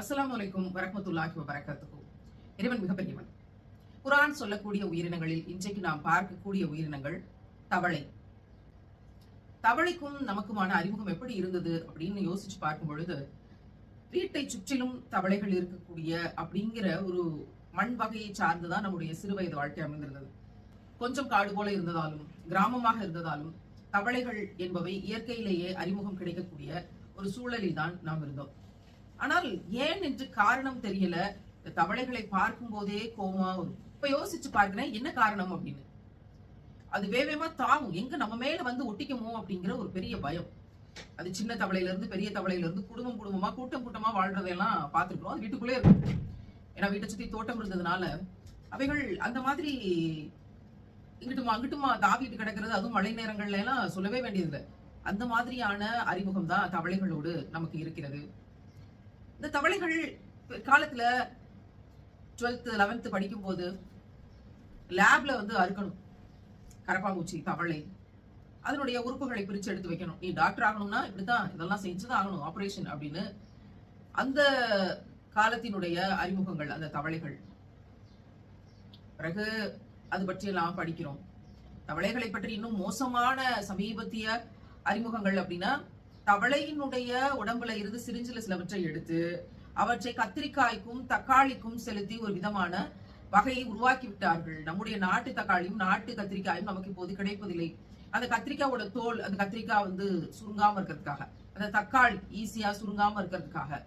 அஸ்ஸலாமு அலைக்கும் வரஹ்மத்துல்லாஹி இறைவன் மிகப்பெரியவன். குரான் சொல்லக்கூடிய உயிரினங்களில் இன்றைக்கு நாம் பார்க்கக்கூடிய உயிரினங்கள் தவளை. தவளைக்கும் நமக்குமான அறிமுகம் எப்படி இருந்தது அப்படின்னு யோசிச்சு பார்க்கும் பொழுது வீட்டை சுற்றிலும் தவளைகள் இருக்கக்கூடிய அப்படிங்கிற ஒரு மண் வகையை சார்ந்துதான் நம்முடைய சிறுவயது வாழ்க்கை அமைந்திருந்தது. கொஞ்சம் காடு போல இருந்ததாலும் கிராமமாக இருந்ததாலும் தவளைகள் என்பவை இயற்கையிலேயே அறிமுகம் கிடைக்கக்கூடிய ஒரு சூழலில் தான் நாம் இருந்தோம். ஆனால் ஏன் என்று காரணம் தெரியல. இந்த தவளைகளை பார்க்கும் போதே கோவமா வரும். இப்ப யோசிச்சு பாக்குறேன் என்ன காரணம் அப்படின்னு. அது வேவேமா தாவும். எங்க நம்ம மேல வந்து ஒட்டிக்குமோ அப்படிங்கிற ஒரு பெரிய பயம். அது சின்ன தவளையில இருந்து பெரிய தவளையில இருந்து குடும்பம் குடும்பமா கூட்டம் கூட்டமா வாழ்றதையெல்லாம் பார்த்திருக்கிறோம். அது வீட்டுக்குள்ளே இருக்கும். ஏன்னா வீட்டை சுத்தி தோட்டம் இருந்ததுனால அவைகள் அந்த மாதிரி இங்கிட்டுமா அங்கிட்டுமா தாவிட்டு கிடக்கிறது அதுவும் மழை நேரங்கள்ல எல்லாம் சொல்லவே வேண்டியதில்லை. அந்த மாதிரியான அறிமுகம் தான் தவளைகளோடு நமக்கு இருக்கிறது. இந்த தவளைகள் காலத்துல டுவெல்த்து லெவன்த்து படிக்கும்போது லேபில் லேப்ல வந்து அறுக்கணும். கரப்பாம்பூச்சி தவளை. அதனுடைய உறுப்புகளை பிரித்து எடுத்து வைக்கணும். நீ டாக்டர் ஆகணும்னா இப்படித்தான் இதெல்லாம் செஞ்சுதான் ஆகணும் ஆப்ரேஷன் அப்படின்னு அந்த காலத்தினுடைய அறிமுகங்கள் அந்த தவளைகள். பிறகு அது பற்றியெல்லாம் படிக்கிறோம். தவளைகளை பற்றி இன்னும் மோசமான சமீபத்திய அறிமுகங்கள் அப்படின்னா தவளையினுடைய உடம்புல இருந்து சிரிஞ்சில சிலவற்றை எடுத்து அவற்றை கத்திரிக்காய்க்கும் தக்காளிக்கும் செலுத்தி ஒரு விதமான வகையை உருவாக்கி விட்டார்கள். நம்முடைய நாட்டு தக்காளியும் நாட்டு கத்திரிக்காயும் நமக்கு இப்போது கிடைப்பதில்லை. அந்த கத்திரிக்காயோட தோல் அந்த கத்திரிக்காய் வந்து சுருங்காம இருக்கிறதுக்காக அந்த தக்காளி ஈஸியா சுருங்காம இருக்கிறதுக்காக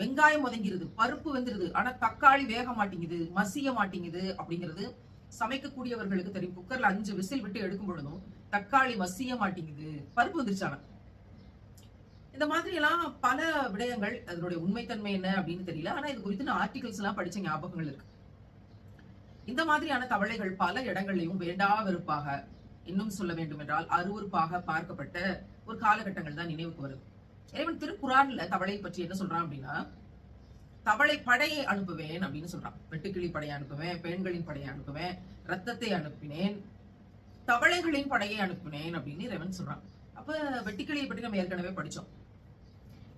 வெங்காயம் ஒதுங்கிருது பருப்பு வெந்துருது. ஆனா தக்காளி வேக மாட்டேங்குது மசிய மாட்டேங்குது அப்படிங்கிறது சமைக்கக்கூடியவர்களுக்கு தெரியும். குக்கர்ல அஞ்சு விசில் விட்டு எடுக்கும் பொழுதும் தக்காளி மசிய மாட்டேங்குது. பருப்பு வந்துருச்சான இந்த மாதிரி எல்லாம் பல விடயங்கள் அதனுடைய உண்மைத்தன்மை என்ன அப்படின்னு தெரியல. ஆனா இது குறித்து நான் ஆர்டிகல்ஸ் எல்லாம் படிச்ச ஞாபகங்கள் இருக்கு. இந்த மாதிரியான தவளைகள் பல இடங்கள்லையும் வேண்டா வெறுப்பாக இன்னும் சொல்ல வேண்டும் என்றால் அருவருப்பாக பார்க்கப்பட்ட ஒரு காலகட்டங்கள் தான் நினைவுக்கு வருது. இறைவன் திருக்குறான்ல தவளை பற்றி என்ன சொல்றான் அப்படின்னா தவளை படையை அனுப்புவேன் அப்படின்னு சொல்றான். வெட்டுக்கிளி படையை அனுப்புவேன் பெண்களின் படையை அனுப்புவேன் ரத்தத்தை அனுப்பினேன் தவளைகளின் படையை அனுப்பினேன் அப்படின்னு இறைவன் சொல்றான். அப்ப வெட்டுக்கிளியை பற்றி நம்ம ஏற்கனவே படிச்சோம்.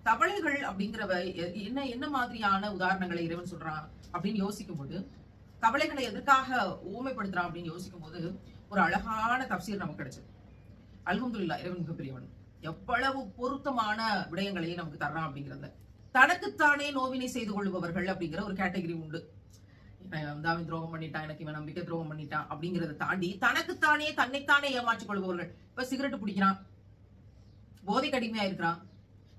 தவளைகள் அப்படிங்கிறவ என்ன என்ன மாதிரியான உதாரணங்களை இறைவன் சொல்றான் அப்படின்னு யோசிக்கும் போது தவளைகளை எதற்காக ஊமைப்படுத்துறான் அப்படின்னு யோசிக்கும் போது ஒரு அழகான தப்சீர் நமக்கு கிடைச்சது. அல்ஹம்துல்லா இறைவன் மிகப்பெரியவன். எவ்வளவு பொருத்தமான விடயங்களை நமக்கு தர்றான் அப்படிங்கிறத. தனக்குத்தானே நோவினை செய்து கொள்பவர்கள் அப்படிங்கிற ஒரு கேட்டகரி உண்டு. இவன் அவன் துரோகம் பண்ணிட்டான் எனக்கு இவன் நம்பிக்கை துரோகம் பண்ணிட்டான் அப்படிங்கறத தாண்டி தனக்குத்தானே தன்னைத்தானே ஏமாற்றிக் கொள்பவர்கள். இப்ப சிகரெட் பிடிக்கிறான். போதை கடுமையா இருக்கிறான்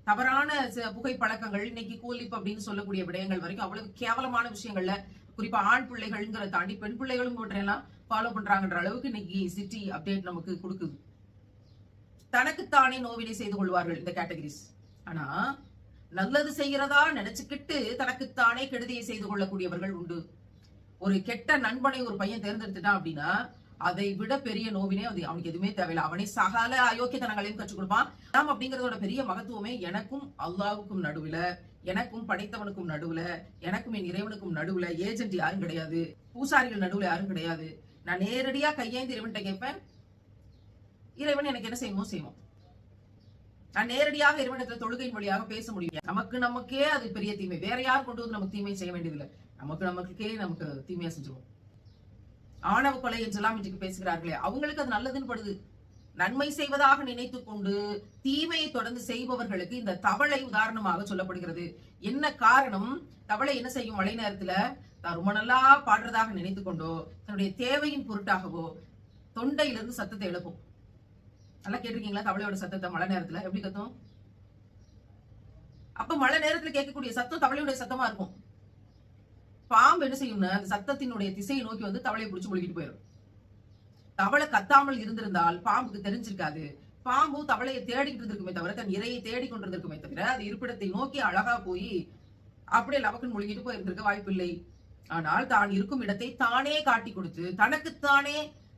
தவறான புகை பழக்கங்கள் இன்னைக்கு கூலிப் அப்படின்னு சொல்லக்கூடிய விடயங்கள் வரைக்கும் அவ்வளவு கேவலமான விஷயங்கள்ல குறிப்பா ஆண் பிள்ளைகள்ங்கிற தாண்டி பெண் பிள்ளைகளும் இவற்றையெல்லாம் ஃபாலோ பண்றாங்கன்ற அளவுக்கு இன்னைக்கு சிட்டி அப்டேட் நமக்கு கொடுக்குது. தனக்குத்தானே நோவினை செய்து கொள்வார்கள் இந்த கேட்டகரிஸ் ஆனா நல்லது செய்கிறதா நினைச்சுக்கிட்டு தனக்குத்தானே கெடுதியை செய்து கொள்ளக்கூடியவர்கள் உண்டு. ஒரு கெட்ட நண்பனை ஒரு பையன் தேர்ந்தெடுத்துட்டான் அப்படின்னா அதை விட பெரிய நோவினே அது அவனுக்கு எதுவுமே தேவையில்லை. அவனை சகல அயோக்கியத்தனங்களையும் கற்றுக் கொடுப்பான் நாம் அப்படிங்கறதோட பெரிய மகத்துவமே எனக்கும் அல்லாவுக்கும் நடுவுல எனக்கும் படைத்தவனுக்கும் நடுவுல எனக்கும் என் இறைவனுக்கும் நடுவுல ஏஜென்ட் யாரும் கிடையாது. பூசாரிகள் நடுவுல யாரும் கிடையாது. நான் நேரடியா கையேந்தி இறைவன்கிட்ட கேட்பேன் இறைவன் எனக்கு என்ன செய்யணுமோ செய்வோம் நான் நேரடியாக இறைவனத்துல தொழுகையின் வழியாக பேச முடியும். நமக்கு நமக்கே அது பெரிய தீமை. வேற யார் கொண்டு வந்து நமக்கு தீமை செய்ய வேண்டியதில்லை. நமக்கு நமக்கே நமக்கு தீமையா செஞ்சுருவோம். ஆணவ கொலை என்றெல்லாம் இன்றைக்கு பேசுகிறார்களே அவங்களுக்கு அது நல்லதுன்னு படுது. நன்மை செய்வதாக நினைத்து கொண்டு தீமையை தொடர்ந்து செய்பவர்களுக்கு இந்த தவளை உதாரணமாக சொல்லப்படுகிறது. என்ன காரணம்? தவளை என்ன செய்யும்? மழை நேரத்துல தான் ரொம்ப நல்லா பாடுறதாக நினைத்து கொண்டோ தன்னுடைய தேவையின் பொருட்டாகவோ தொண்டையிலிருந்து சத்தத்தை எழுப்பும். நல்லா கேட்டிருக்கீங்களா தவளையோட சத்தத்தை மழை நேரத்துல? எப்படி கத்தும்? அப்ப மழை நேரத்துல கேட்கக்கூடிய சத்தம் தவளையுடைய சத்தமா இருக்கும். பாம்பு என்ன செய்யும்னா அந்த சத்தத்தினுடைய திசையை நோக்கி வந்து தவளையை பிடிச்சி முழுகிட்டு போயிடும் தவளை கத்தாமல் இருந்திருந்தால் பாம்புக்கு தெரிஞ்சிருக்காது. பாம்பு தவளையை தேடிக்கிட்டு இருக்குமே தவிர தன் இறையை தேடிக் கொண்டிருந்திருக்குமே தவிர அது இருப்பிடத்தை நோக்கி அழகா போய் அப்படியே லவக்குன்னு முழுகிட்டு போயிருந்திருக்க வாய்ப்பில்லை. ஆனால் தான் இருக்கும் இடத்தை தானே காட்டி கொடுத்து தனக்குத்தானே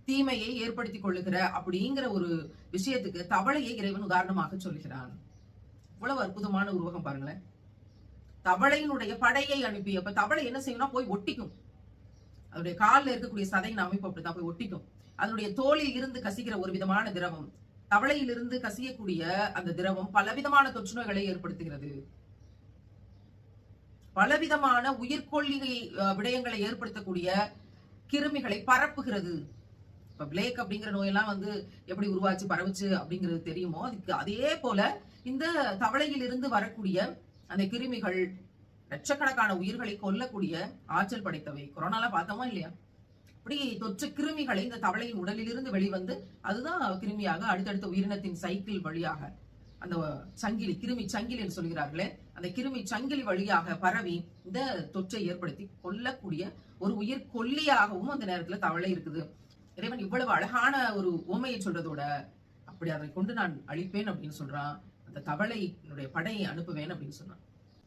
தீமையை ஏற்படுத்திக் கொள்ளுகிற அப்படிங்கிற ஒரு விஷயத்துக்கு தவளையை இறைவன் உதாரணமாக சொல்லுகிறான். இவ்வளவு அற்புதமான உருவகம் பாருங்களேன். தவளையினுடைய படையை அனுப்பி அப்ப தவளை என்ன செய்யணும் போய் ஒட்டிக்கும். அதனுடைய காலில் இருக்கக்கூடிய சதையின் அமைப்பு அப்படித்தான் போய் ஒட்டிக்கும். அதனுடைய தோலில் இருந்து கசிக்கிற ஒரு விதமான திரவம் தவளையிலிருந்து கசியக்கூடிய அந்த திரவம் பலவிதமான தொற்று நோய்களை ஏற்படுத்துகிறது. பலவிதமான உயிர்கொல்லிகை விடயங்களை ஏற்படுத்தக்கூடிய கிருமிகளை பரப்புகிறது. இப்ப பிளேக் அப்படிங்கிற நோயெல்லாம் வந்து எப்படி உருவாச்சு பரவுச்சு அப்படிங்கிறது தெரியுமோ? அதுக்கு அதே போல இந்த தவளையிலிருந்து வரக்கூடிய அந்த கிருமிகள் லட்சக்கணக்கான உயிர்களை கொல்லக்கூடிய ஆற்றல் படைத்தவை. கொரோனால பார்த்தோமா இல்லையா? அப்படி தொற்று கிருமிகளை இந்த தவளையின் உடலிலிருந்து வெளிவந்து அதுதான் கிருமியாக அடுத்தடுத்த உயிரினத்தின் சைக்கிள் வழியாக அந்த சங்கிலி கிருமி சங்கிலி என்று சொல்கிறார்களே அந்த கிருமி சங்கிலி வழியாக பரவி இந்த தொற்றை ஏற்படுத்தி கொல்லக்கூடிய ஒரு உயிர் கொல்லியாகவும் அந்த நேரத்துல தவளை இருக்குது. இறைவன் இவ்வளவு அழகான ஒரு உவமையை சொல்றதோட அப்படி அதை கொண்டு நான் அழிப்பேன் அப்படின்னு சொல்றான். அந்த தவளையினுடைய படையை அனுப்புவேன் அப்படின்னு சொன்னான்.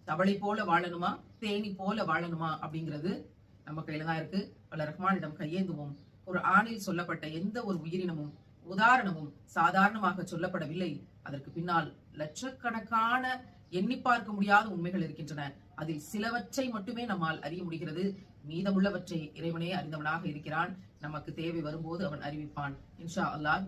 தவளை போல வாழணுமா? தேனி போல வாழணுமா? அப்படிங்கிறது நம்ம கையில தான் இருக்கு. பல ரஹ்மானிடம் கையேந்துவோம். ஒரு ஆணில் சொல்லப்பட்ட எந்த ஒரு உயிரினமும் உதாரணமும் சாதாரணமாக சொல்லப்படவில்லை. அதற்கு பின்னால் லட்சக்கணக்கான எண்ணி பார்க்க முடியாத உண்மைகள் இருக்கின்றன. அதில் சிலவற்றை மட்டுமே நம்மால் அறிய முடிகிறது. மீதமுள்ளவற்றை இறைவனே அறிந்தவனாக இருக்கிறான். நமக்கு தேவை வரும்போது அவன் அறிவிப்பான். இன்ஷா அல்லாஹ்.